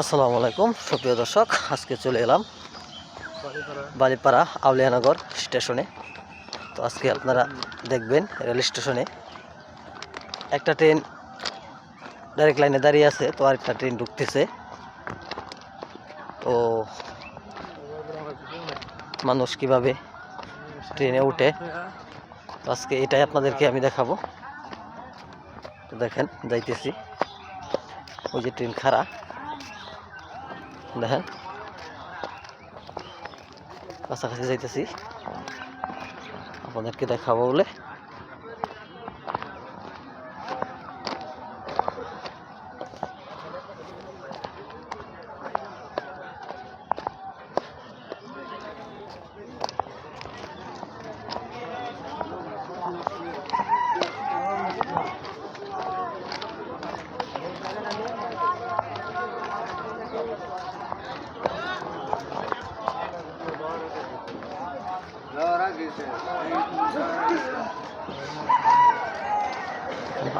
আসসালামু আলাইকুম, সুপ্রিয় দর্শক, আজকে চলে এলাম বালিপাড়া আউলিয়ানগর স্টেশনে। তো আজকে আপনারা দেখবেন রেল স্টেশনে একটা ট্রেন ডাইরেক্ট লাইনে দাঁড়িয়ে আছে, তো আরেকটা ট্রেন ঢুকতেছে। তো মানুষ কীভাবে ট্রেনে উঠে আজকে এটাই আপনাদেরকে আমি দেখাবো। তো দেখেন, যাইতেছি। ওই যে ট্রেন খাড়া। দেখেন। কাছাকাছি যাইতেছি। আপনাদেরকে দেখাবো বলে।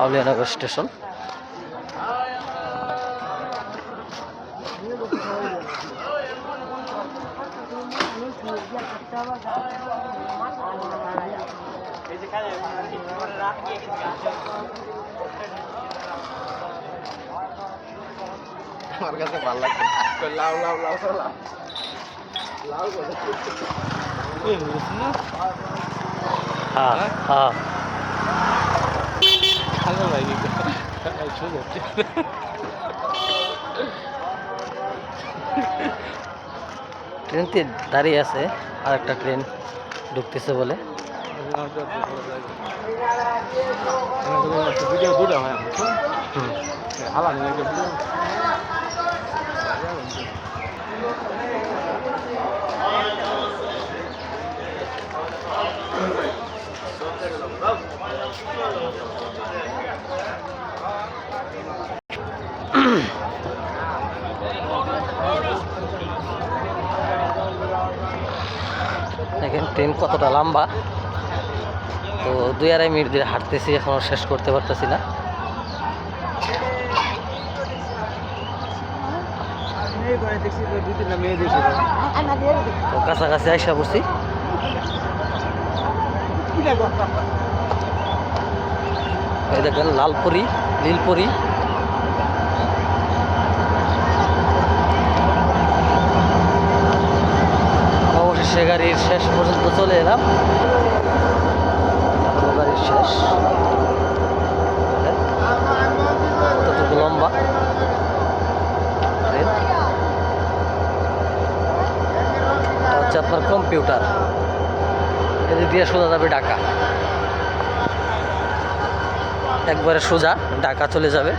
আউলিয়ানগর স্টেশন। আমার কাছে ভালো লাগছে। লাউ লাউ লাউ লাউ। লাউ লাউ করে হ্যাঁ হ্যাঁ ভালো লাগে ছোট ট্রেনটি দাঁড়িয়ে আছে আর একটা ট্রেন ঢুকতেছে বলে। ভিডিও দুটো হয় হুম। হালা দেখেন ট্রেন কতটা লম্বা। তো দুই আড়াই মিনিট ধরে হাঁটতেছি এখনও শেষ করতে পারতেছি না। কাছাকাছি আইসা পড়ছি। এই দেখেন, লালপুরি, নীলপুরি। অবশেষে গাড়ির শেষ পর্যন্ত চলে এলাম। গাড়ির শেষ। কতটুকু লম্বা। হচ্ছে আপনার কম্পিউটার। এদিক দিয়ে সোজা যাবে ঢাকা। একবারে সোজা ঢাকা চলে যাবে।